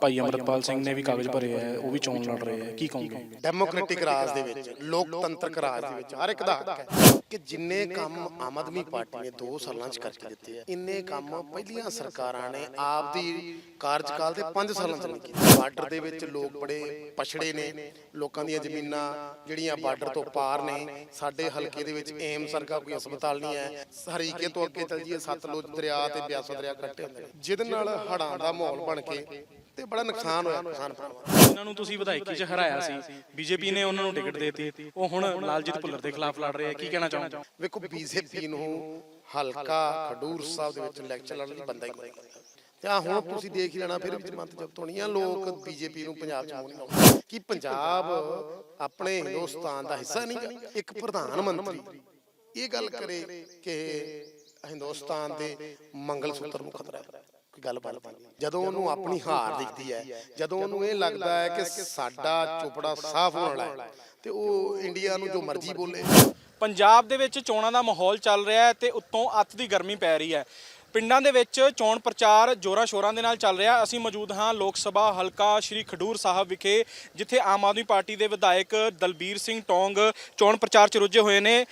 ਭਾਈ ਅਮਰਪਾਲ ਸਿੰਘ ਨੇ ਵੀ ਕਾਗਜ਼ ਭਰੇ ਆ, ਉਹ ਵੀ ਚੋਣ ਲੜ ਰਹੇ ਆ, ਕੀ ਕਹੋਗੇ? ਡੈਮੋਕ੍ਰੈਟਿਕ ਰਾਜ ਦੇ ਵਿੱਚ, ਲੋਕਤੰਤਰਕ ਰਾਜ ਦੇ ਵਿੱਚ, ਹਰ ਇੱਕ ਦਾ ਹੱਕ ਹੈ। ਕਿ ਜਿੰਨੇ ਕੰਮ ਆਮ ਆਦਮੀ ਪਾਰਟੀ ਨੇ 2 ਸਾਲਾਂ 'ਚ ਕਰਕੇ ਦਿੱਤੇ ਆ। ਇੰਨੇ ਕੰਮ ਪਹਿਲੀਆਂ ਸਰਕਾਰਾਂ ਨੇ ਆਪ ਦੀ ਕਾਰਜਕਾਲ ਦੇ 5 ਸਾਲਾਂ 'ਚ ਨਹੀਂ ਕੀਤੇ। ਬਾਰਡਰ ਦੇ ਵਿੱਚ ਲੋਕ ਬੜੇ ਪਛੜੇ ਨੇ। ਲੋਕਾਂ ਦੀਆਂ ਜ਼ਮੀਨਾਂ ਜਿਹੜੀਆਂ ਬਾਰਡਰ ਤੋਂ ਪਾਰ ਨੇ ਸਾਡੇ ਹਲਕੇ ਦੇ ਵਿੱਚ ਏਮ ਸਰਕਾ ਕੋਈ ਹਸਪਤਾਲ ਨਹੀਂ ਹੈ। ਹਰੀਕੇ ਤੋਂ ਅੱਗੇ ਚੱਲ ਜੀਏ ਸਤਲੁਜ ਦਰਿਆ ਤੇ ਬਿਆਸ ਦਰਿਆ ਇਕੱਠੇ ਹੁੰਦੇ ਨੇ। ਜਿਹਦੇ ਨਾਲ ਹੜਾਂ ਦਾ ਮਾਹੌਲ ਬਣ ਕੇ ਤੇ ਬੜਾ ਨੁਕਸਾਨ ਹੋਇਆ। ਕਿਸਾਨ ਭਰਾਵਾਂ ਦਾ ਇਹਨਾਂ ਨੂੰ ਤੁਸੀਂ ਵਿਧਾਇਕੀ 'ਚ ਹਰਾਇਆ ਸੀ ਬੀਜੇਪੀ ਨੇ ਉਹਨਾਂ ਨੂੰ ਟਿਕਟ ਦੇਤੀ ਉਹ ਹੁਣ ਲਾਲਜੀਤ ਭੁੱਲਰ ਦੇ ਖਿਲਾਫ ਲੜ ਰਹੇ ਆ ਕੀ ਕਹਿਣਾ ਚਾਹੋਗੇ ਵੇਖੋ ਬੀਜੇਪੀ ਨੂੰ ਹਲਕਾ ਖਡੂਰ ਸਾਹਿਬ ਦੇ ਵਿੱਚ ਇਲੈਕਸ਼ਨ ਲੜਨ ਲਈ ਬੰਦਾ ਹੀ ਕੋਈ ਨਹੀਂ ਤੇ ਆ ਹੁਣ ਤੁਸੀਂ ਦੇਖ ਹੀ ਲੈਣਾ ਫਿਰ ਵੀ ਜਮਾਤ ਜਬਤ ਹੋਣੀ ਆ ਲੋਕ ਬੀਜੇਪੀ ਨੂੰ ਪੰਜਾਬ ਚ ਮੂੰਹ ਨਹੀਂ ਲਾਉਂਦੇ ਕਿ ਪੰਜਾਬ ਆਪਣੇ ਹਿੰਦੁਸਤਾਨ ਦਾ ਹਿੱਸਾ ਨਹੀਂ ਇੱਕ ਪ੍ਰਧਾਨ ਮੰਤਰੀ। ਇਹ ਗੱਲ ਕਰੇ ਕਿ ਹਿੰਦੁਸਤਾਨ ਦੇ ਮੰਗਲ ਸੂਤਰ ਨੂੰ ਖਤਰਾ ਹੈ। ਕੋਈ ਗੱਲ ਬਣ ਜਦੋਂ ਉਹਨੂੰ ਆਪਣੀ ਹਾਰ ਦਿਖਦੀ ਹੈ ਜਦੋਂ ਉਹਨੂੰ ਇਹ ਲੱਗਦਾ ਹੈ ਕਿ ਸਾਡਾ ਚੋਪੜਾ ਸਾਫ਼ ਹੋਣ ਵਾਲਾ ਹੈ ਤੇ ਉਹ ਇੰਡੀਆ ਨੂੰ ਜੋ ਮਰਜ਼ੀ ਬੋਲੇ ਪੰਜਾਬ ਦੇ ਵਿੱਚ ਚੋਣਾਂ ਦਾ ਮਾਹੌਲ ਚੱਲ ਰਿਹਾ ਹੈ ਤੇ ਉੱਤੋਂ ਅੱਤ ਦੀ ਗਰਮੀ ਪੈ ਰਹੀ ਹੈ। ਪਿੰਡਾਂ ਦੇ ਵਿੱਚ ਚੋਣ ਪ੍ਰਚਾਰ ਜੋਰਾਂ ਸ਼ੋਰਾਂ ਦੇ ਨਾਲ ਚੱਲ ਰਿਹਾ। ਅਸੀਂ ਮੌਜੂਦ ਹਾਂ ਲੋਕ ਸਭਾ ਹਲਕਾ ਸ਼੍ਰੀ ਖਡੂਰ ਸਾਹਿਬ ਵਿਖੇ, ਜਿੱਥੇ ਆਮ ਆਦਮੀ ਪਾਰਟੀ ਦੇ ਵਿਧਾਇਕ ਦਲਬੀਰ ਸਿੰਘ ਟੋਂਗ ਚੋਣ ਪ੍ਰਚਾਰ 'ਚ ਰੁੱਝੇ ਹੋਏ ਨੇ।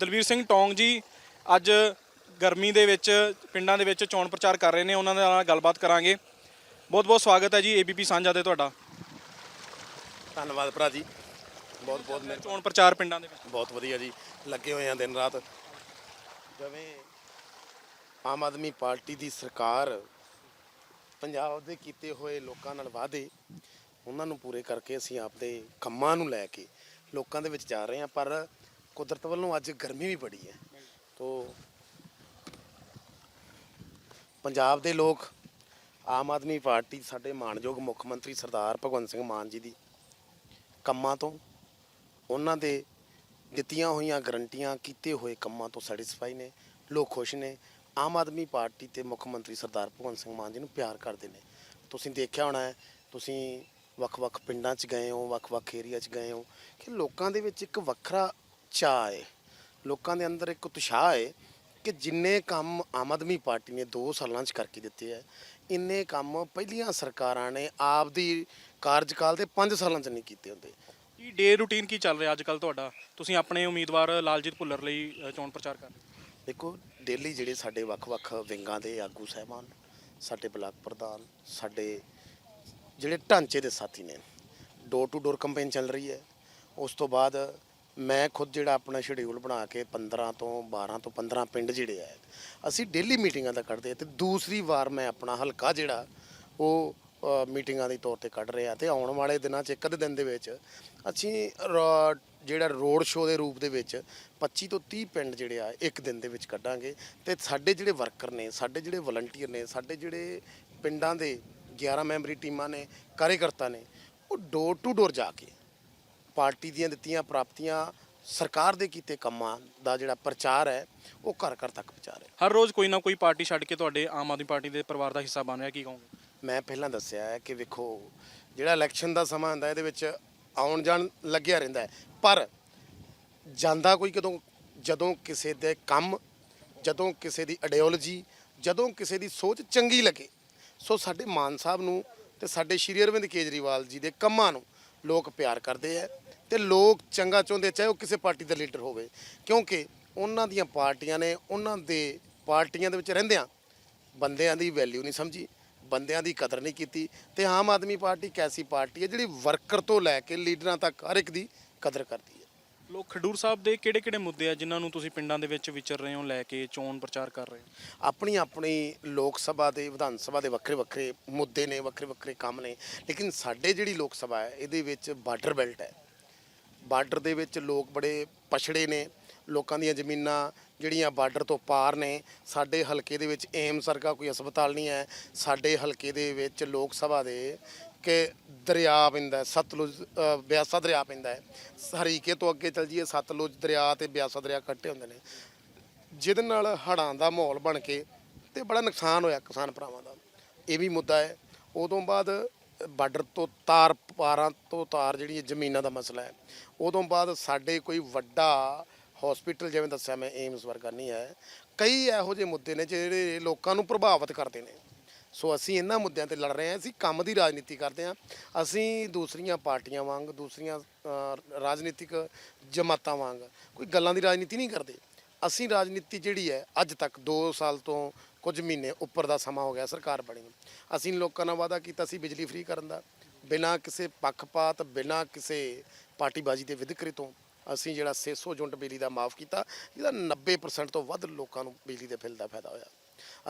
ਦਲਬੀਰ ਸਿੰਘ ਟੋਂਗ ਜੀ, ਅੱਜ ਗਰਮੀ ਦੇ ਵਿੱਚ, ਪਿੰਡਾਂ ਦੇ ਵਿੱਚ ਚੋਣ ਪ੍ਰਚਾਰ ਕਰ ਰਹੇ ਨੇ। ਉਹਨਾਂ ਦੇ ਨਾਲ ਗੱਲਬਾਤ ਕਰਾਂਗੇ। ਬਹੁਤ ਬਹੁਤ ਸਵਾਗਤ ਹੈ ਜੀ ਏਬੀਪੀ ਸਾਂਝਾ ਤੇ ਤੁਹਾਡਾ। ਧੰਨਵਾਦ ਭਰਾ ਜੀ। ਬਹੁਤ ਬਹੁਤ ਮਿਹਰ- ਚੋਣ ਪ੍ਰਚਾਰ ਪਿੰਡਾਂ ਦੇ ਵਿੱਚ। ਬਹੁਤ ਵਧੀਆ ਜੀ ਲੱਗੇ ਹੋਏ ਆ ਦਿਨ ਰਾਤ। ਜਿਵੇਂ ਆਮ ਆਦਮੀ ਪਾਰਟੀ ਦੀ ਸਰਕਾਰ ਪੰਜਾਬ ਦੇ ਕੀਤੇ ਹੋਏ ਲੋਕਾਂ ਨਾਲ ਵਾਅਦੇ ਉਹਨਾਂ ਨੂੰ ਪੂਰੇ ਕਰਕੇ ਅਸੀਂ ਆਪਦੇ ਕੰਮਾਂ ਨੂੰ ਲੈ ਕੇ ਲੋਕਾਂ ਦੇ ਵਿੱਚ ਜਾ ਰਹੇ ਹਾਂ ਪਰ ਕੁਦਰਤ ਵੱਲੋਂ ਅੱਜ ਗਰਮੀ ਵੀ ਬੜੀ ਹੈ। ਤੋ ਪੰਜਾਬ ਦੇ ਲੋਕ ਆਮ ਆਦਮੀ ਪਾਰਟੀ ਸਾਡੇ ਮਾਣਯੋਗ ਮੁੱਖ ਮੰਤਰੀ ਸਰਦਾਰ ਭਗਵੰਤ ਸਿੰਘ ਮਾਨ ਜੀ ਦੀ ਕੰਮਾਂ ਤੋਂ ਉਹਨਾਂ ਦੇ ਦਿੱਤੀਆਂ ਹੋਈਆਂ ਗਰੰਟੀਆਂ ਕੀਤੇ ਹੋਏ ਕੰਮਾਂ ਤੋਂ ਸੈਟੀਸਫਾਈ ਨੇ, ਲੋਕ ਖੁਸ਼ ਨੇ। ਆਮ ਆਦਮੀ ਪਾਰਟੀ ਤੇ ਮੁੱਖ ਮੰਤਰੀ ਸਰਦਾਰ ਭਗਵੰਤ ਸਿੰਘ ਮਾਨ ਜੀ ਨੂੰ ਪਿਆਰ ਕਰਦੇ ਨੇ। ਤੁਸੀਂ ਦੇਖਿਆ ਹੋਣਾ ਹੈ, ਤੁਸੀਂ ਵੱਖ-ਵੱਖ ਪਿੰਡਾਂ 'ਚ ਗਏ ਹੋ, ਵੱਖ-ਵੱਖ ਏਰੀਆ 'ਚ ਗਏ ਹੋ, ਕਿ ਲੋਕਾਂ ਦੇ ਵਿੱਚ ਇੱਕ ਵੱਖਰਾ ਚਾਅ ਹੈ। ਲੋਕਾਂ ਦੇ ਅੰਦਰ ਇੱਕ ਉਤਸ਼ਾਹ ਹੈ ਕਿ ਜਿੰਨੇ ਕੰਮ ਆਮ ਆਦਮੀ ਪਾਰਟੀ ਨੇ 2 ਸਾਲਾਂ 'ਚ ਕਰਕੇ ਦਿੱਤੇ ਹੈ, ਇੰਨੇ ਕੰਮ ਪਹਿਲੀਆਂ ਸਰਕਾਰਾਂ ਨੇ ਆਪਦੀ ਕਾਰਜਕਾਲ ਦੇ 5 ਸਾਲਾਂ 'ਚ ਨਹੀਂ ਕੀਤੇ ਹੁੰਦੇ। ਕੀ ਡੇ ਰੂਟੀਨ ਕੀ ਚੱਲ ਰਿਹਾ ਅੱਜ ਕੱਲ ਤੁਹਾਡਾ? ਤੁਸੀਂ ਆਪਣੇ ਉਮੀਦਵਾਰ ਲਾਲਜੀਤ ਭੁੱਲਰ ਲਈ ਅ, ਚੋਣ ਪ੍ਰਚਾਰ ਕਰ ਰਹੇ ਹੋ। ਦੇਖੋ ਡੇਲੀ ਜਿਹੜੇ ਸਾਡੇ ਵੱਖ-ਵੱਖ ਵਿੰਗਾਂ ਦੇ ਆਗੂ ਸਹਿਬਾਨ ਸਾਡੇ ਬਲਾਕ ਪ੍ਰਧਾਨ ਸਾਡੇ ਜਿਹੜੇ ਢਾਂਚੇ ਦੇ ਸਾਥੀ ਨੇ ਡੋਰ ਟੂ ਡੋਰ ਕੰਪੇਨ ਚੱਲ ਰਹੀ ਹੈ। ਉਸ ਤੋਂ ਬਾਅਦ ਮੈਂ ਖੁਦ ਜਿਹੜਾ ਆਪਣਾ ਸ਼ਡਿਊਲ ਬਣਾ ਕੇ 15 ਤੋਂ 12 ਤੋਂ 15 ਪਿੰਡ ਜਿਹੜੇ ਆ ਅਸੀਂ ਡੇਲੀ ਮੀਟਿੰਗਾਂ ਦਾ ਕੱਢਦੇ ਆ ਤੇ ਦੂਸਰੀ ਵਾਰ ਮੈਂ ਆਪਣਾ ਹਲਕਾ ਜਿਹੜਾ ਉਹ ਅ, ਮੀਟਿੰਗਾਂ ਦੇ ਤੌਰ ਤੇ ਕੱਢ ਰਿਹਾ ਤੇ ਆਉਣ ਵਾਲੇ ਦਿਨਾਂ 'ਚ ਇੱਕ ਅੱਧੇ ਦਿਨ ਦੇ ਵਿੱਚ ਅਸੀਂ ਰ- ਜਿਹੜਾ ਰੋਡ ਸ਼ੋਅ ਦੇ ਰੂਪ ਦੇ ਵਿੱਚ 25 ਤੋਂ 30 ਪਿੰਡ ਜਿਹੜੇ ਆ ਇੱਕ ਦਿਨ ਦੇ ਵਿੱਚ ਕੱਢਾਂਗੇ। ਤੇ ਸਾਡੇ ਜਿਹੜੇ ਵਰਕਰ ਨੇ ਸਾਡੇ ਜਿਹੜੇ ਵਲੰਟੀਅਰ ਨੇ ਸਾਡੇ ਜਿਹੜੇ ਪਿੰਡਾਂ ਦੇ 11 ਮੈਂਬਰੀ ਟੀਮਾਂ ਨੇ ਕਾਰਜਕਰਤਾ ਨੇ ਉਹ ਡੋਰ ਟੂ ਡੋਰ ਜਾ ਕੇ ਪਾਰਟੀ ਦੀਆਂ ਦਿੱਤੀਆਂ ਪ੍ਰਾਪਤੀਆਂ ਸਰਕਾਰ ਦੇ ਕੀਤੇ ਕੰਮਾਂ ਦਾ ਜਿਹੜਾ ਪ੍ਰਚਾਰ ਹੈ ਉਹ ਘਰ ਘਰ ਤੱਕ ਪਹੁੰਚਾ ਰਿਹਾ। ਹਰ ਰੋਜ਼ ਕੋਈ ਨਾ ਕੋਈ ਪਾਰਟੀ ਛੱਡ ਕੇ ਤੁਹਾਡੇ ਆਮ ਆਦਮੀ ਪਾਰਟੀ ਦੇ ਪਰਿਵਾਰ ਦਾ ਹਿੱਸਾ ਬਣ ਰਿਹਾ ਕੀ ਕਹੋਗੇ? ਮੈਂ ਪਹਿਲਾਂ ਦੱਸਿਆ ਹੈ ਕਿ ਵੇਖੋ ਜਿਹੜਾ ਇਲੈਕਸ਼ਨ ਦਾ ਸਮਾਂ ਹੁੰਦਾ ਇਹਦੇ ਵਿੱਚ ਆਉਣ ਜਾਣ ਲੱਗਿਆ ਰਹਿੰਦਾ ਪਰ ਜਾਂਦਾ ਕੋਈ ਕਦੋਂ, ਜਦੋਂ ਕਿਸੇ ਦੇ ਕੰਮ, ਜਦੋਂ ਕਿਸੇ ਦੀ ਆਈਡੀਓਲੋਜੀ ਜਦੋਂ ਕਿਸੇ ਦੀ ਸੋਚ ਚੰਗੀ ਲੱਗੇ, ਸੋ ਸਾਡੇ ਮਾਨ ਸਾਹਿਬ ਨੂੰ ਤੇ ਸਾਡੇ ਸ਼੍ਰੀ ਅਰਵਿੰਦ ਕੇਜਰੀਵਾਲ ਜੀ ਦੇ ਕੰਮਾਂ ਨੂੰ ਲੋਕ ਪਿਆਰ ਕਰਦੇ ਆ ਤੇ ਲੋਕ ਚੰਗਾ ਚਾਹੁੰਦੇ ਚਾਹੇ ਉਹ ਕਿਸੇ ਪਾਰਟੀ ਦਾ ਲੀਡਰ ਹੋਵੇ। ਕਿਉਂਕਿ ਉਹਨਾਂ ਦੀਆਂ ਪਾਰਟੀਆਂ ਨੇ, ਉਹਨਾਂ ਦੇ ਪਾਰਟੀਆਂ ਦੇ ਵਿੱਚ ਰਹਿੰਦਿਆਂ ਬੰਦਿਆਂ ਦੀ ਵੈਲਿਊ ਨਹੀਂ ਸਮਝੀ। ਬੰਦਿਆਂ ਦੀ ਕਦਰ ਨਹੀਂ ਕੀਤੀ ਤੇ ਆਮ ਆਦਮੀ ਪਾਰਟੀ ਇੱਕ ਐਸੀ ਪਾਰਟੀ ਹੈ ਜਿਹੜੀ ਵਰਕਰ ਤੋਂ ਲੈ ਕੇ ਲੀਡਰਾਂ ਤੱਕ ਹਰ ਇੱਕ ਦੀ ਕਦਰ ਕਰਦੀ ਹੈ। ਲੋਕ ਖਡੂਰ ਸਾਹਿਬ ਦੇ ਕਿਹੜੇ-ਕਿਹੜੇ ਮੁੱਦੇ ਆ ਜਿਨ੍ਹਾਂ ਨੂੰ ਤੁਸੀਂ ਪਿੰਡਾਂ ਦੇ ਵਿੱਚ ਵਿਚਰ ਰਹੇ ਹੋ ਲੈ ਕੇ ਚੋਣ ਪ੍ਰਚਾਰ ਕਰ ਰਹੇ ਹੋ? ਆਪਣੀ ਆਪਣੀ ਲੋਕ ਸਭਾ ਦੇ ਵਿਧਾਨ ਸਭਾ ਦੇ ਵੱਖਰੇ ਵੱਖਰੇ ਮੁੱਦੇ ਨੇ ਵੱਖਰੇ ਵੱਖਰੇ ਕੰਮ ਨੇ ਲੇਕਿਨ ਸਾਡੇ ਜਿਹੜੀ ਲੋਕ ਸਭਾ ਹੈ ਇਹਦੇ ਵਿੱਚ ਬਾਰਡਰ ਬੈਲਟ ਹੈ। ਬਾਰਡਰ ਦੇ ਵਿੱਚ ਲੋਕ ਬੜੇ ਪਛੜੇ ਨੇ ਲੋਕਾਂ ਦੀਆਂ ਜ਼ਮੀਨਾਂ ਜਿਹੜੀਆਂ ਬਾਰਡਰ ਤੋਂ ਪਾਰ ਨੇ, ਸਾਡੇ ਹਲਕੇ ਦੇ ਵਿੱਚ ਏਮਸ ਵਰਗਾ ਕੋਈ ਹਸਪਤਾਲ ਨਹੀਂ ਹੈ। ਸਾਡੇ ਹਲਕੇ ਦੇ ਵਿੱਚ ਲੋਕ ਸਭਾ ਦੇ ਕਿ ਦਰਿਆ ਪੈਂਦਾ ਸਤਲੁਜ ਬਿਆਸਾ ਦਰਿਆ ਪੈਂਦਾ ਹਰੀਕੇ ਤੋਂ ਅੱਗੇ ਚੱਲ ਜੀਏ ਸਤਲੁਜ ਦਰਿਆ ਤੇ ਬਿਆਸਾ ਦਰਿਆ ਇਕੱਠੇ ਹੁੰਦੇ ਨੇ। ਜਿਹਦੇ ਨਾਲ ਹੜਾਂ ਦਾ ਮਾਹੌਲ ਬਣ ਕੇ ਤੇ ਬੜਾ ਨੁਕਸਾਨ ਹੋਇਆ ਕਿਸਾਨ ਭਰਾਵਾਂ ਦਾ। ਇਹ ਵੀ ਮੁੱਦਾ ਹੈ। ਉਦੋਂ ਬਾਅਦ ਬਾਰਡਰ ਤੋਂ ਤਾਰ, ਪਾਰਾਂ ਤੋਂ ਤਾਰ ਜਿਹੜੀ ਜ਼ਮੀਨਾਂ ਦਾ ਮਸਲਾ ਹੈ, ਉਦੋਂ ਬਾਅਦ ਸਾਡੇ ਕੋਈ ਵੱਡਾ ਹਸਪੀਟਲ ਜਿਵੇਂ ਦੱਸਿਆ ਮੈਂ ਏਮਸ ਵਰਗਾ ਨਹੀਂ ਹੈ। ਕਈ ਇਹੋ ਜਿਹੇ ਮੁੱਦੇ ਨੇ ਜਿਹੜੇ ਲੋਕਾਂ ਨੂੰ ਪ੍ਰਭਾਵਿਤ ਕਰਦੇ ਨੇ। ਸੋ ਅਸੀਂ ਇਹਨਾਂ ਮੁੱਦਿਆਂ ਤੇ ਲੜ ਰਹੇ ਹਾਂ, ਅਸੀਂ ਕੰਮ ਦੀ ਰਾਜਨੀਤੀ ਕਰਦੇ ਹਾਂ। ਅਸੀਂ ਦੂਸਰੀਆਂ ਪਾਰਟੀਆਂ ਵਾਂਗ, ਦੂਸਰੀਆਂ ਰਾਜਨੀਤਿਕ ਜਮਾਤਾਂ ਵਾਂਗ ਕੋਈ ਗੱਲਾਂ ਦੀ ਰਾਜਨੀਤੀ ਨਹੀਂ ਕਰਦੇ। ਅਸੀਂ ਰਾਜਨੀਤੀ ਜਿਹੜੀ ਹੈ, ਅੱਜ ਤੱਕ 2 ਸਾਲ ਤੋਂ ਕੁਝ ਮਹੀਨੇ ਉੱਪਰ ਦਾ ਸਮਾਂ ਹੋ ਗਿਆ, ਸਰਕਾਰ ਬਣੀ ਨੂੰ। ਅਸੀਂ ਲੋਕਾਂ ਨਾਲ ਵਾਅਦਾ ਕੀਤਾ ਸੀ ਬਿਜਲੀ ਫ੍ਰੀ ਕਰਨ ਦਾ। ਬਿਨਾਂ ਕਿਸੇ ਪੱਖਪਾਤ, ਬਿਨਾਂ ਕਿਸੇ ਪਾਰਟੀਬਾਜ਼ੀ ਦੇ ਵਿਦਕਰੇ ਤੋਂ। ਅਸੀਂ ਜਿਹੜਾ 600 ਯੂਨਿਟ ਬਿਜਲੀ ਦਾ ਮਾਫ ਕੀਤਾ, ਜਿਹਦਾ 90% ਤੋਂ ਵੱਧ ਲੋਕਾਂ ਨੂੰ ਬਿਜਲੀ ਦੇ ਬਿੱਲ ਦਾ ਫਾਇਦਾ ਹੋਇਆ।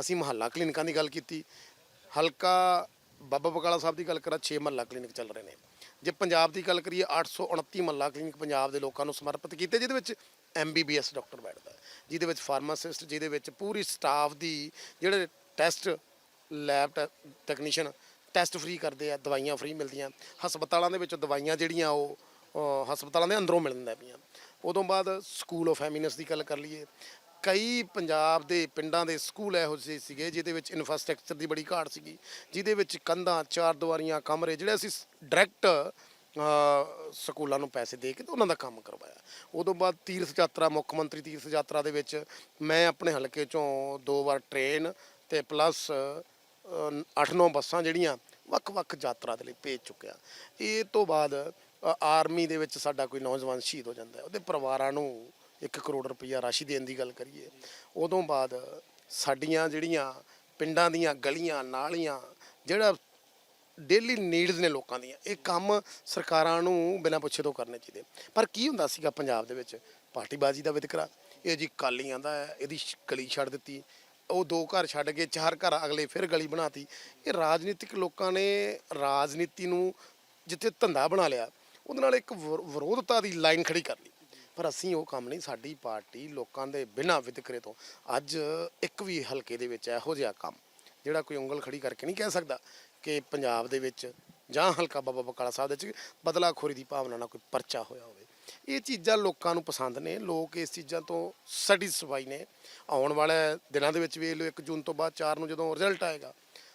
ਅਸੀਂ ਮਹੱਲਾ ਕਲੀਨਿਕਾਂ ਦੀ ਗੱਲ ਕੀਤੀ। ਹਲਕਾ ਬਾਬਾ ਬਕਾਲਾ ਸਾਹਿਬ ਦੀ ਗੱਲ ਕਰਾਂ 6 ਮਹੱਲਾ ਕਲੀਨਿਕ ਚੱਲ ਰਹੇ ਨੇ। ਜੇ ਪੰਜਾਬ ਦੀ ਗੱਲ ਕਰੀਏ 829 ਮਹੱਲਾ ਕਲੀਨਿਕ ਪੰਜਾਬ ਦੇ ਲੋਕਾਂ ਨੂੰ ਸਮਰਪਿਤ ਕੀਤੇ, ਜਿਹਦੇ ਵਿੱਚ ਐਮਬੀਬੀਐਸ ਡਾਕਟਰ ਬੈਠਦਾ ਜਿਹਦੇ ਵਿੱਚ ਫਾਰਮਾਸਿਸਟ, ਜਿਹਦੇ ਵਿੱਚ ਪੂਰੀ ਸਟਾਫ ਦੀ ਜਿਹੜੇ test lab technician test free ਕਰਦੇ ਆ, ਦਵਾਈਆਂ ਫ੍ਰੀ ਮਿਲਦੀਆਂ। ਹਸਪਤਾਲਾਂ ਦੇ ਵਿੱਚ ਦਵਾਈਆਂ ਜਿਹੜੀਆਂ ਉਹ ਅਹ, ਹਸਪਤਾਲਾਂ ਦੇ ਅੰਦਰੋਂ ਮਿਲਦੀਆਂ ਪਈਆਂ। ਉਦੋਂ ਬਾਅਦ ਸਕੂਲ ਆਫ ਐਮਿਨਸ ਦੀ ਗੱਲ ਕਰ ਲਈਏ ਕਈ ਪੰਜਾਬ ਦੇ ਪਿੰਡਾਂ ਦੇ ਸਕੂਲ ਇਹੋ ਜਿਹੇ ਸੀਗੇ ਜਿਹਦੇ ਵਿੱਚ ਇਨਫਰਾਸਟ੍ਰਕਚਰ ਦੀ ਬੜੀ ਘਾਟ ਸੀਗੀ ਜਿਹਦੇ ਵਿੱਚ ਕੰਧਾਂ ਚਾਰ ਦੀਵਾਰੀਆਂ ਕਮਰੇ ਜਿਹੜੇ ਅਸੀਂ ਡਾਇਰੈਕਟ ਸਕੂਲਾਂ ਨੂੰ ਪੈਸੇ ਦੇ ਕੇ ਤੇ ਉਹਨਾਂ ਦਾ ਕੰਮ ਕਰਵਾਇਆ। ਉਦੋਂ ਬਾਅਦ ਤੀਰਥ ਯਾਤਰਾ ਮੁੱਖ ਮੰਤਰੀ ਤੀਰਥ ਯਾਤਰਾ ਦੇ ਵਿੱਚ ਮੈਂ ਆਪਣੇ ਹਲਕੇ ਚੋਂ ਦੋ ਵਾਰ ਟ੍ਰੇਨ ਤੇ ਪਲੱਸ 8-9 ਬੱਸਾਂ ਜਿਹੜੀਆਂ ਵੱਖ-ਵੱਖ ਯਾਤਰਾ ਦੇ ਲਈ ਭੇਜ ਚੁੱਕਿਆ। ਇਹ ਤੋਂ ਬਾਅਦ ਆਰਮੀ ਦੇ ਵਿੱਚ ਸਾਡਾ ਕੋਈ ਨੌਜਵਾਨ ਸ਼ਹੀਦ ਹੋ ਜਾਂਦਾ ਹੈ। ਉਹਦੇ ਪਰਿਵਾਰਾਂ ਨੂੰ 1 ਕਰੋੜ ਰੁਪਈਆ ਰਾਸ਼ੀ ਦੇਣ ਦੀ ਗੱਲ ਕਰੀਏ, ਉਦੋਂ ਬਾਅਦ ਸਾਡੀਆਂ ਜਿਹੜੀਆਂ ਪਿੰਡਾਂ ਦੀਆਂ ਗਲੀਆਂ, ਨਾਲੀਆਂ, ਜਿਹੜਾ ਡੇਲੀ ਨੀਡਸ ਨੇ ਲੋਕਾਂ ਦੀਆਂ, ਇਹ ਕੰਮ ਸਰਕਾਰਾਂ ਨੂੰ ਬਿਨਾਂ ਪੁੱਛੇ ਤੋਂ ਕਰਨੇ ਚਾਹੀਦੇ। ਪਰ ਕੀ ਹੁੰਦਾ ਸੀਗਾ ਪੰਜਾਬ ਦੇ ਵਿੱਚ? ਪਾਰਟੀਬਾਜ਼ੀ ਦਾ ਵਿਤਕਰਾ, ਇਹ ਜੀ ਕਾਲੀਆਂ ਦਾ ਹੈ, ਇਹਦੀ ਗਲੀ ਛੱਡ ਦਿੱਤੀ, ਉਹ ਦੋ ਘਰ ਛੱਡ ਕੇ ਚਾਰ ਘਰ ਅਗਲੇ ਫਿਰ ਗਲੀ ਬਣਾਤੀ। ਇਹ ਰਾਜਨੀਤਿਕ ਲੋਕਾਂ ਨੇ ਰਾਜਨੀਤੀ ਨੂੰ ਜਿੱਥੇ ਧੰਦਾ ਬਣਾ ਲਿਆ ਉਹਦੇ ਨਾਲ ਇੱਕ ਵਿਰੋ- ਵਿਰੋਧਤਾ ਦੀ ਲਾਈਨ ਖੜੀ ਕਰ ਲਈ ਪਰ ਅਸੀਂ ਉਹ ਕੰਮ ਨਹੀਂ, ਸਾਡੀ ਪਾਰਟੀ ਲੋਕਾਂ ਦੇ ਬਿਨਾਂ ਵਿਤਕਰੇ ਤੋਂ ਅੱਜ ਇੱਕ ਵੀ ਹਲਕੇ ਦੇ ਵਿੱਚ ਇਹੋ ਜਿਹਾ ਕੰਮ, ਜਿਹੜਾ ਕੋਈ ਉਂਗਲ ਖੜੀ ਕਰਕੇ ਨਹੀਂ ਕਹਿ ਸਕਦਾ ਕਿ ਪੰਜਾਬ ਦੇ ਵਿੱਚ ਜਾਂ ਹਲਕਾ ਬਾਬਾ ਬਕਾਲਾ ਸਾਹਿਬ ਦੇ ਵਿੱਚ ਬਦਲਾਖੋਰੀ ਦੀ ਭਾਵਨਾ ਨਾਲ ਕੋਈ ਪਰਚਾ ਹੋਇਆ ਹੋਵੇ। ਇਹ ਚੀਜ਼ਾਂ ਲੋਕਾਂ ਨੂੰ ਪਸੰਦ ਨੇ, ਲੋਕ ਇਸ ਚੀਜ਼ਾਂ ਤੋਂ ਸੈਟੀਸਫਾਈ ਨੇ। ਆਉਣ ਵਾਲੇ ਦਿਨਾਂ ਦੇ ਵਿੱਚ ਵੇਖ ਲਓ 1 ਜੂਨ ਤੋਂ ਬਾਅਦ 4 ਨੂੰ ਜਦੋਂ ਰਿਜ਼ਲਟ ਆਏਗਾ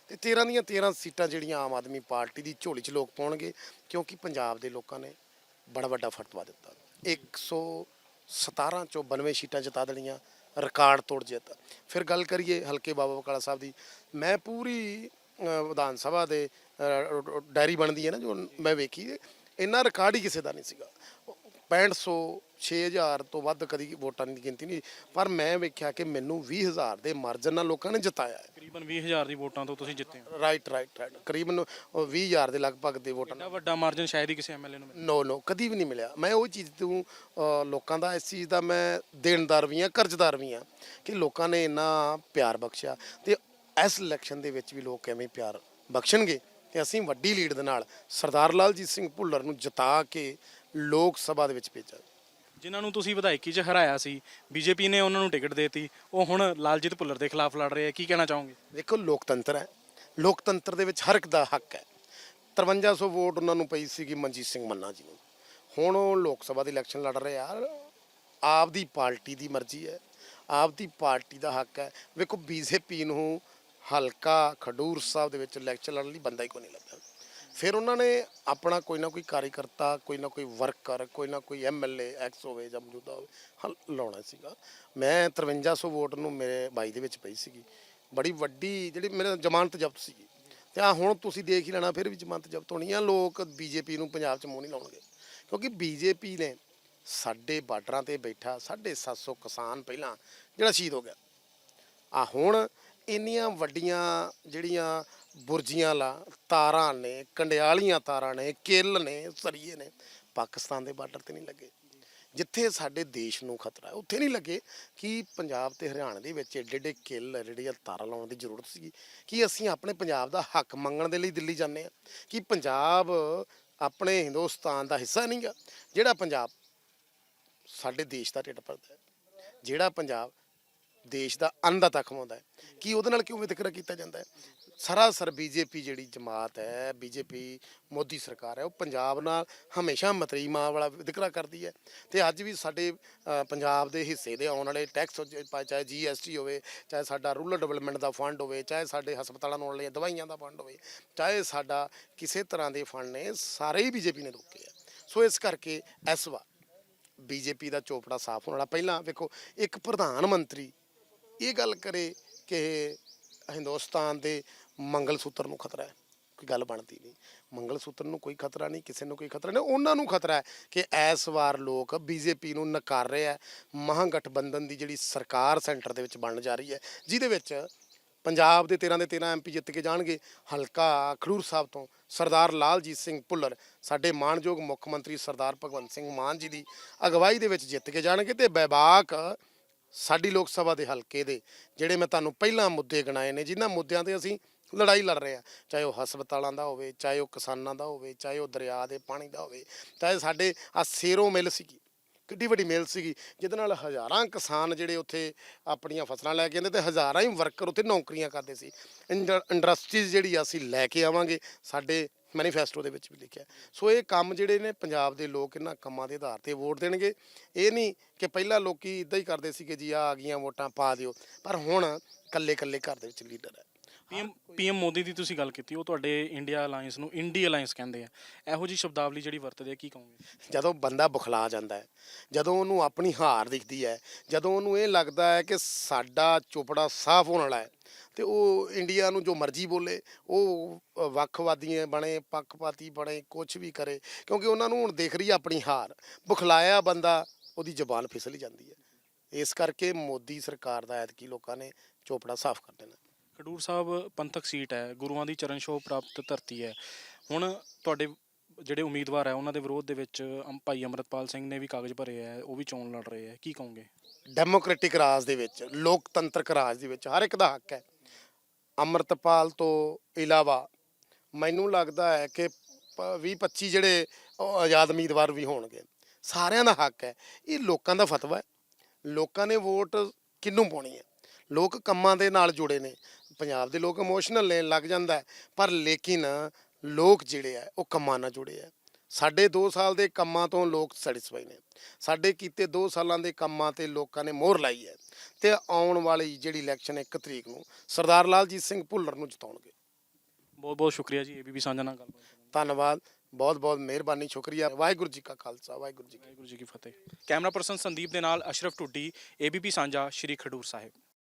ਤੇ 13 ਦੀਆਂ 13 ਸੀਟਾਂ ਜਿਹੜੀਆਂ ਆਮ ਆਦਮੀ ਪਾਰਟੀ ਦੀ ਝੋਲੀ 'ਚ ਲੋਕ ਪਾਉਣਗੇ, ਕਿਉਂਕਿ ਪੰਜਾਬ ਦੇ ਲੋਕਾਂ ਨੇ ਬੜਾ ਵੱਡਾ ਫਤਵਾ ਦਿੱਤਾ। 117 ਚੋਂ 92 ਸੀਟਾਂ ਜਿਤਾ ਦੇਣੀਆਂ, ਰਿਕਾਰਡ ਤੋੜ ਜਿੱਤ। ਫਿਰ ਗੱਲ ਕਰੀਏ ਹਲਕੇ ਬਾਬਾ ਬਕਾਲਾ ਸਾਹਿਬ ਦੀ, ਮੈਂ ਪੂਰੀ ਵਿਧਾਨ ਸਭਾ ਦੇ ਡਾਇਰੀ ਬਣਦੀ ਹੈ ਨਾ, ਜੋ ਮੈਂ ਵੇਖੀ ਇੰਨਾ ਰਿਕਾਰਡ ਹੀ ਕਿਸੇ ਦਾ ਨਹੀਂ ਸੀਗਾ। 6500 6000 ਤੋਂ ਵੱਧ ਕਦੀ ਵੋਟਾਂ ਦੀ ਗਿਣਤੀ ਨਹੀਂ। ਪਰ ਮੈਂ ਵੇਖਿਆ ਕਿ ਮੈਨੂੰ 20000 ਦੇ ਮਾਰਜਨ ਨਾਲ ਲੋਕਾਂ ਨੇ ਜਿਤਾਇਆ ਹੈ। ਤਕਰੀਬਨ 20000 ਦੀ ਵੋਟਾਂ ਤੋਂ ਤੁਸੀਂ ਜਿੱਤੇ ਹੋ। ਰਾਈਟ ਰਾਈਟ ਰਾਈਟ ਕਰੀਬਨ ਉਹ 20000 ਦੇ ਲਗਭਗ ਦੇ ਵੋਟਾਂ ਇੰਨਾ ਵੱਡਾ ਮਾਰਜਨ ਸ਼ਾਇਦ ਹੀ ਕਿਸੇ ਐਮਐਲਏ ਨੂੰ ਮਿਲੇ ਨੋ ਨੋ ਕਦੀ ਵੀ ਨਹੀਂ ਮਿਲਿਆ। ਮੈਂ ਉਹ ਚੀਜ਼ ਤੋਂ ਅ, ਲੋਕਾਂ ਦਾ ਇਸ ਚੀਜ਼ ਦਾ ਮੈਂ ਦੇਣਦਾਰ ਵੀ ਹਾਂ ਕਰਜ਼ਦਾਰ ਵੀ ਹਾਂ ਕਿ ਲੋਕਾਂ ਨੇ ਇੰਨਾ ਪਿਆਰ ਬਖਸ਼ਿਆ ਤੇ ਇਸ ਇਲੈਕਸ਼ਨ ਦੇ ਵਿੱਚ ਵੀ ਲੋਕ ਐਵੇਂ ਪਿਆਰ ਬਖਸ਼ਣਗੇ ਤੇ ਅਸੀਂ ਵੱਡੀ ਲੀਡ ਦੇ ਨਾਲ ਸਰਦਾਰ ਲਾਲਜੀਤ ਸਿੰਘ ਭੁੱਲਰ ਨੂੰ ਜਿਤਾ ਕੇ ਲੋਕ ਸਭਾ ਦੇ ਵਿੱਚ ਭੇਜਾਂਗੇ। ਜਿਨ੍ਹਾਂ ਨੂੰ ਤੁਸੀਂ ਵਿਧਾਇਕੀ 'ਚ ਹਰਾਇਆ ਸੀ, ਬੀਜੇਪੀ ਨੇ ਉਹਨਾਂ ਨੂੰ ਟਿਕਟ ਦੇਤੀ, ਉਹ ਹੁਣ ਲਾਲਜੀਤ ਭੁੱਲਰ ਦੇ ਖਿਲਾਫ ਲੜ ਰਹੇ ਆ, ਕੀ ਕਹਿਣਾ ਚਾਹੋਗੇ? ਦੇਖੋ, ਲੋਕਤੰਤਰ ਹੈ। ਲੋਕਤੰਤਰ ਦੇ ਵਿੱਚ ਹਰ ਇੱਕ ਦਾ ਹੱਕ ਹੈ। 5300 ਵੋਟ ਉਹਨਾਂ ਨੂੰ ਪਈ ਸੀਗੀ ਮਨਜੀਤ ਸਿੰਘ ਮੰਨਾ ਜੀ ਨੂੰ। ਹੁਣ ਉਹ ਲੋਕ ਸਭਾ ਦੀ ਇਲੈਕਸ਼ਨ ਲੜ ਰਹੇ ਆ। ਆਪ ਦੀ ਪਾਰਟੀ ਦੀ ਮਰਜ਼ੀ ਹੈ। ਆਪ ਦੀ ਪਾਰਟੀ ਦਾ ਹੱਕ ਹੈ। ਵੇਖੋ ਬੀਜੇਪੀ ਨੂੰ ਹਲਕਾ ਖਡੂਰ ਸਾਹਿਬ ਦੇ ਵਿੱਚ ਇਲੈਕਸ਼ਨ ਲੜਨ ਲਈ ਬੰਦਾ ਹੀ ਕੋਈ ਨਹੀਂ ਲੱਭਿਆ। ਫਿਰ ਉਹਨਾਂ ਨੇ ਆਪਣਾ ਕੋਈ ਨਾ ਕੋਈ ਕਾਰਜਕਰਤਾ ਕੋਈ ਨਾ ਕੋਈ ਵਰਕਰ, ਕੋਈ ਨਾ ਕੋਈ ਐਮਐਲਏ ਐਕਸ ਹੋਵੇ ਜਾਂ ਮੌਜੂਦਾ ਹੋਵੇ, ਹਲ ਲਾਉਣਾ ਸੀਗਾ। ਮੈਂ 5300 ਵੋਟ ਨੂੰ ਮੇਰੇ ਬਾਈ ਦੇ ਵਿੱਚ ਪਈ ਸੀਗੀ। ਬੜੀ ਵੱਡੀ ਜਿਹੜੀ ਮੇਰੇ ਜ਼ਮਾਨਤ ਜ਼ਬਤ ਸੀਗੀ। ਤੇ ਆ ਹੁਣ ਤੁਸੀਂ ਦੇਖ ਹੀ ਲੈਣਾ, ਫਿਰ ਵੀ ਜ਼ਮਾਨਤ ਜ਼ਬਤ ਹੋਣੀ ਆ। ਲੋਕ ਬੀਜੇਪੀ ਨੂੰ ਪੰਜਾਬ 'ਚ ਮੂੰਹ ਨਹੀਂ ਲਾਉਣਗੇ। ਕਿਉਂਕਿ ਬੀਜੇਪੀ ਨੇ ਸਾਡੇ ਬਾਰਡਰਾਂ ਤੇ ਬੈਠਾ 750 ਕਿਸਾਨ ਪਹਿਲਾਂ, ਜਿਹੜਾ ਸ਼ਹੀਦ ਹੋ ਗਿਆ। ਆ ਹੁਣ ਇੰਨੀਆਂ ਵੱਡੀਆਂ ਜਿਹੜੀਆਂ ਬੁਰਜੀਆਂ ਲਾ, ਤਾਰਾਂ ਨੇ, ਕੰਡਿਆਲੀਆਂ ਤਾਰਾਂ ਨੇ, ਕਿੱਲ ਨੇ, ਸਰੀਏ ਨੇ, ਪਾਕਿਸਤਾਨ ਦੇ ਬਾਰਡਰ ਤੇ ਨਹੀਂ ਲੱਗੇ। ਜਿੱਥੇ ਸਾਡੇ ਦੇਸ਼ ਨੂੰ ਖਤਰਾ ਹੈ, ਉੱਥੇ ਨਹੀਂ ਲੱਗੇ ਕਿ ਪੰਜਾਬ ਤੇ ਹਰਿਆਣਾ ਦੇ ਵਿੱਚ ਏਡੇ ਏਡੇ ਕਿੱਲ ਜਿਹੜੀਆਂ ਤਾਰਾਂ ਲਾਉਣ ਦੀ ਜ਼ਰੂਰਤ ਸੀਗੀ। ਕਿ ਅਸੀਂ ਆਪਣੇ ਪੰਜਾਬ ਦਾ ਹੱਕ ਮੰਗਣ ਦੇ ਲਈ ਦਿੱਲੀ ਜਾਂਦੇ ਆ ਕਿ ਪੰਜਾਬ ਆਪਣੇ ਹਿੰਦੁਸਤਾਨ ਦਾ ਹਿੱਸਾ ਨਹੀਂਗਾ ਜਿਹੜਾ ਪੰਜਾਬ ਸਾਡੇ ਦੇਸ਼ ਦਾ ਢਿੱਡ ਭਰਦਾ ਹੈ। ਜਿਹੜਾ ਪੰਜਾਬ ਦੇਸ਼ ਦਾ ਅੰਨਦਾਤਾ ਖਵਾਉਂਦਾ ਹੈ। ਕੀ ਉਹਦੇ ਨਾਲ ਕਿਉਂ ਵਿਤਕਰਾ ਕੀਤਾ ਜਾਂਦਾ ਹੈ? ਸਰਾਸਰ ਬੀਜੇਪੀ ਜਿਹੜੀ ਜਮਾਤ ਹੈ ਬੀਜੇਪੀ ਮੋਦੀ ਸਰਕਾਰ ਹੈ ਉਹ ਪੰਜਾਬ ਨਾਲ ਹਮੇਸ਼ਾ ਮਤਰੀ ਮਾਂ ਵਾਲਾ ਵਿਤਕਰਾ ਕਰਦੀ ਹੈ। ਤੇ ਅੱਜ ਵੀ ਸਾਡੇ ਅ, ਪੰਜਾਬ ਦੇ ਹਿੱਸੇ ਦੇ ਆਉਣ ਵਾਲੇ ਟੈਕਸ ਚਾਹੇ ਜੀਐਸਟੀ ਹੋਵੇ ਚਾਹੇ ਸਾਡਾ ਰੂਰਲ ਡਿਵੈਲਪਮੈਂਟ ਦਾ ਫੰਡ ਹੋਵੇ ਚਾਹੇ ਸਾਡੇ ਹਸਪਤਾਲਾਂ ਨੂੰ ਆਉਣ ਵਾਲੀਆਂ ਦਵਾਈਆਂ ਦਾ ਫੰਡ ਹੋਵੇ ਚਾਹੇ ਸਾਡਾ ਕਿਸੇ ਤਰ੍ਹਾਂ ਦੇ ਫੰਡ ਨੇ ਸਾਰੇ ਹੀ ਬੀਜੇਪੀ ਨੇ ਰੋਕੇ ਆ ਸੋ ਇਸ ਕਰਕੇ ਇਸ ਵਾਰ ਬੀਜੇਪੀ ਦਾ ਚੋਪੜਾ ਸਾਫ਼ ਹੋਣ ਵਾਲਾ। ਪਹਿਲਾਂ ਵੇਖੋ ਇੱਕ ਪ੍ਰਧਾਨ ਮੰਤਰੀ ਇਹ ਗੱਲ ਕਰੇ ਕਿ ਹਿੰਦੁਸਤਾਨ ਦੇ ਮੰਗਲ ਸੂਤਰ ਨੂੰ ਖਤਰਾ ਹੈ, ਕੋਈ ਗੱਲ ਬਣਦੀ ਨਹੀਂ। ਮੰਗਲ ਸੂਤਰ ਨੂੰ ਕੋਈ ਖਤਰਾ ਨਹੀਂ, ਕਿਸੇ ਨੂੰ ਕੋਈ ਖਤਰਾ ਨਹੀਂ, ਉਹਨਾਂ ਨੂੰ ਖਤਰਾ ਹੈ ਕਿ ਇਸ ਵਾਰ ਲੋਕ ਬੀਜੇਪੀ ਨੂੰ ਨਕਾਰ ਰਹੇ ਆ ਮਹਾਗਠਬੰਧਨ ਦੀ ਜਿਹੜੀ ਸਰਕਾਰ ਸੈਂਟਰ ਦੇ ਵਿੱਚ ਬਣਨ ਜਾ ਰਹੀ ਹੈ, ਜਿਹਦੇ ਵਿੱਚ ਪੰਜਾਬ ਦੇ 13 ਦੇ 13 ਐਮਪੀ ਜਿੱਤ ਕੇ ਜਾਣਗੇ। ਹਲਕਾ ਖਡੂਰ ਸਾਹਿਬ ਤੋਂ ਸਰਦਾਰ ਲਾਲਜੀਤ ਸਿੰਘ ਭੁੱਲਰ, ਸਾਡੇ ਮਾਣਯੋਗ ਮੁੱਖ ਮੰਤਰੀ ਸਰਦਾਰ ਭਗਵੰਤ ਸਿੰਘ ਮਾਨ ਜੀ ਦੀ ਅਗਵਾਈ ਦੇ ਵਿੱਚ ਜਿੱਤ ਕੇ ਜਾਣਗੇ ਤੇ ਬੈਬਾਕ ਸਾਡੀ ਲੋਕ ਸਭਾ ਦੇ ਹਲਕੇ ਦੇ ਜਿਹੜੇ ਮੈਂ ਤੁਹਾਨੂੰ ਪਹਿਲਾਂ ਮੁੱਦੇ ਗਿਣਾਏ ਨੇ, ਜਿਨ੍ਹਾਂ ਮੁੱਦਿਆਂ ਤੇ ਅਸੀਂ ਲੜਾਈ ਲੜ ਰਹੇ ਆ ਚਾਹੇ ਉਹ ਹਸਪਤਾਲਾਂ ਦਾ ਹੋਵੇ, ਚਾਹੇ ਉਹ ਕਿਸਾਨਾਂ ਦਾ ਹੋਵੇ, ਚਾਹੇ ਉਹ ਦਰਿਆ ਦੇ ਪਾਣੀ ਦਾ ਹੋਵੇ, ਚਾਹੇ ਸਾਡੇ ਆ ਸੇਰੋ ਮਿਲ ਸੀਗੀ, ਕਿੱਡੀ ਵੱਡੀ ਮਿਲ ਸੀਗੀ, ਜਿਹਦੇ ਨਾਲ ਹਜ਼ਾਰਾਂ ਕਿਸਾਨ ਜਿਹੜੇ ਉੱਥੇ ਆਪਣੀਆਂ ਫਸਲਾਂ ਲੈ ਕੇ ਆਉਂਦੇ ਤੇ ਹਜ਼ਾਰਾਂ ਹੀ ਵਰਕਰ ਉੱਥੇ ਨੌਕਰੀਆਂ ਕਰਦੇ ਸੀ। ਇੰਡਸਟਰੀਜ਼ ਜਿਹੜੀ ਅਸੀਂ ਲੈ ਕੇ ਆਵਾਂਗੇ, ਸਾਡੇ ਮੈਨੀਫੈਸਟੋ ਦੇ ਵਿੱਚ ਵੀ ਲਿਖਿਆ ਸੋ ਇਹ ਕੰਮ ਜਿਹੜੇ ਨੇ ਪੰਜਾਬ ਦੇ ਲੋਕ ਇਹਨਾਂ ਕੰਮਾਂ ਦੇ ਆਧਾਰ ਤੇ ਵੋਟ ਦੇਣਗੇ। ਇਹ ਨਹੀਂ ਕਿ ਪਹਿਲਾਂ ਲੋਕੀ ਇਦਾਂ ਹੀ ਕਰਦੇ ਸੀ ਕਿ ਜੀ ਆ ਆ ਗਈਆਂ ਵੋਟਾਂ ਪਾ ਦਿਓ। ਪਰ ਹੁਣ ਕੱਲੇ ਕੱਲੇ ਘਰ ਦੇ ਵਿੱਚ ਲੀਡਰ ਹੈ। ਪੀਐਮ ਪੀਐਮ ਮੋਦੀ ਦੀ ਤੁਸੀਂ ਗੱਲ ਕੀਤੀ, ਉਹ ਤੁਹਾਡੇ ਇੰਡੀਆ ਅਲਾਈਅੰਸ ਨੂੰ ਇੰਡੀ ਅਲਾਈਅੰਸ ਕਹਿੰਦੇ ਆ। ਇਹੋ ਜੀ ਸ਼ਬਦਾਵਲੀ ਜਿਹੜੀ ਵਰਤਦੇ ਆ, ਕੀ ਕਹੋਗੇ? ਜਦੋਂ ਬੰਦਾ ਬੁਖਲਾ ਜਾਂਦਾ ਹੈ, ਜਦੋਂ ਉਹਨੂੰ ਆਪਣੀ ਹਾਰ ਦਿਖਦੀ ਹੈ, ਜਦੋਂ ਉਹਨੂੰ ਇਹ ਲੱਗਦਾ ਹੈ ਕਿ ਸਾਡਾ ਚੋਪੜਾ ਸਾਫ਼ ਹੋਣ ਵਾਲਾ ਹੈ, ਤੇ ਉਹ ਇੰਡੀਆ ਨੂੰ ਜੋ ਮਰਜ਼ੀ ਬੋਲੇ, ਉਹ ਵੱਖਵਾਦੀਆਂ ਬਣੇ, ਪੱਖਪਾਤੀ ਬਣੇ ਕੁਝ ਵੀ ਕਰੇ, ਕਿਉਂਕਿ ਉਹਨਾਂ ਨੂੰ ਹੁਣ ਦੇਖ ਰਹੀ ਹੈ ਆਪਣੀ ਹਾਰ। ਬੁਖਲਾਇਆ ਬੰਦਾ, ਉਹਦੀ ਜ਼ਬਾਨ ਫਿਸਲ ਜਾਂਦੀ ਹੈ। ਇਸ ਕਰਕੇ ਮੋਦੀ ਸਰਕਾਰ ਦਾ ਐਤਕੀ ਲੋਕਾਂ ਨੇ ਚੋਪੜਾ ਸਾਫ਼ ਕਰ ਦੇਣਾ। ਖਡੂਰ ਸਾਹਿਬ ਪੰਥਕ ਸੀਟ ਹੈ, ਗੁਰੂਆਂ ਦੀ ਚਰਨ ਛੋਹ ਪ੍ਰਾਪਤ ਧਰਤੀ ਹੈ। ਹੁਣ ਤੁਹਾਡੇ ਜਿਹੜੇ ਉਮੀਦਵਾਰ ਹੈ, ਉਹਨਾਂ ਦੇ ਵਿਰੋਧ ਦੇ ਵਿੱਚ ਅਮ- ਭਾਈ ਅਮਰਤਪਾਲ ਸਿੰਘ ਨੇ ਵੀ ਕਾਗਜ਼ ਭਰੇ ਹੈ, ਉਹ ਵੀ ਚੋਣ ਲੜ ਰਹੇ ਹੈ, ਕੀ ਕਹੋਗੇ? ਡੈਮੋਕ੍ਰੈਟਿਕ ਰਾਜ ਦੇ ਵਿੱਚ, ਲੋਕਤੰਤਰਕ ਰਾਜ ਦੇ ਵਿੱਚ ਹਰ ਇੱਕ ਦਾ ਹੱਕ ਹੈ। ਅੰਮ੍ਰਿਤਪਾਲ ਤੋਂ ਇਲਾਵਾ ਮੈਨੂੰ ਲੱਗਦਾ ਹੈ ਕਿ 20 25 ਜਿਹੜੇ ਉਹ ਆਜ਼ਾਦ ਉਮੀਦਵਾਰ ਵੀ ਹੋਣਗੇ, ਸਾਰਿਆਂ ਦਾ ਹੱਕ ਹੈ। ਇਹ ਲੋਕਾਂ ਦਾ ਫਤਵਾ ਹੈ। ਲੋਕਾਂ ਨੇ ਵੋਟ ਕਿਹਨੂੰ ਪਾਉਣੀ ਹੈ? ਲੋਕ ਕੰਮਾਂ ਦੇ ਨਾਲ ਜੁੜੇ ਨੇ। ਪੰਜਾਬ ਦੇ ਲੋਕ ਇਮੋਸ਼ਨਲ ਲੈਣ ਲੱਗ ਜਾਂਦਾ ਪਰ ਲੇਕਿਨ ਲੋਕ ਜਿਹੜੇ ਆ ਉਹ ਕੰਮਾਂ ਨਾਲ ਜੁੜੇ ਆ ਸਾਡੇ 2 ਸਾਲ ਦੇ ਕੰਮਾਂ ਤੋਂ ਲੋਕ ਸੈਟੀਸਫਾਈ ਨੇ। ਸਾਡੇ ਕੀਤੇ 2 ਸਾਲਾਂ ਦੇ ਕੰਮਾਂ ਤੇ ਲੋਕਾਂ ਨੇ ਮੋਹਰ ਲਾਈ ਹੈ ਤੇ ਆਉਣ ਵਾਲੀ ਜਿਹੜੀ ਇਲੈਕਸ਼ਨ 1 ਤਰੀਕ ਨੂੰ ਸਰਦਾਰ ਲਾਲਜੀਤ ਸਿੰਘ ਭੁੱਲਰ ਨੂੰ ਜਿਤਾਉਣਗੇ। ਬਹੁਤ ਬਹੁਤ ਸ਼ੁਕਰੀਆ ਜੀ ਏਬੀਪੀ ਸਾਂਝਾ ਨਾਲ ਲਈ। ਧੰਨਵਾਦ ਬਹੁਤ ਬਹੁਤ ਮਿਹਰਬਾਨੀ ਸ਼ੁਕਰੀਆ। ਵਾਹਿਗੁਰੂ ਜੀ ਕਾ ਖਾਲਸਾ ਵਾਹਿਗੁਰੂ ਜੀ ਕੀ ਵਾਹਿਗੁਰੂ ਜੀ ਕੀ ਫਤਿਹ। ਕੈਮਰਾ ਪਰਸਨ ਸੰਦੀਪ ਦੇ ਨਾਲ ਅਸ਼ਰਫ ਟੁੱਡੀ ਏਬੀਪੀ ਸਾਂਝਾ ਸ਼੍ਰੀ ਖਡੂਰ ਸਾਹਿਬ।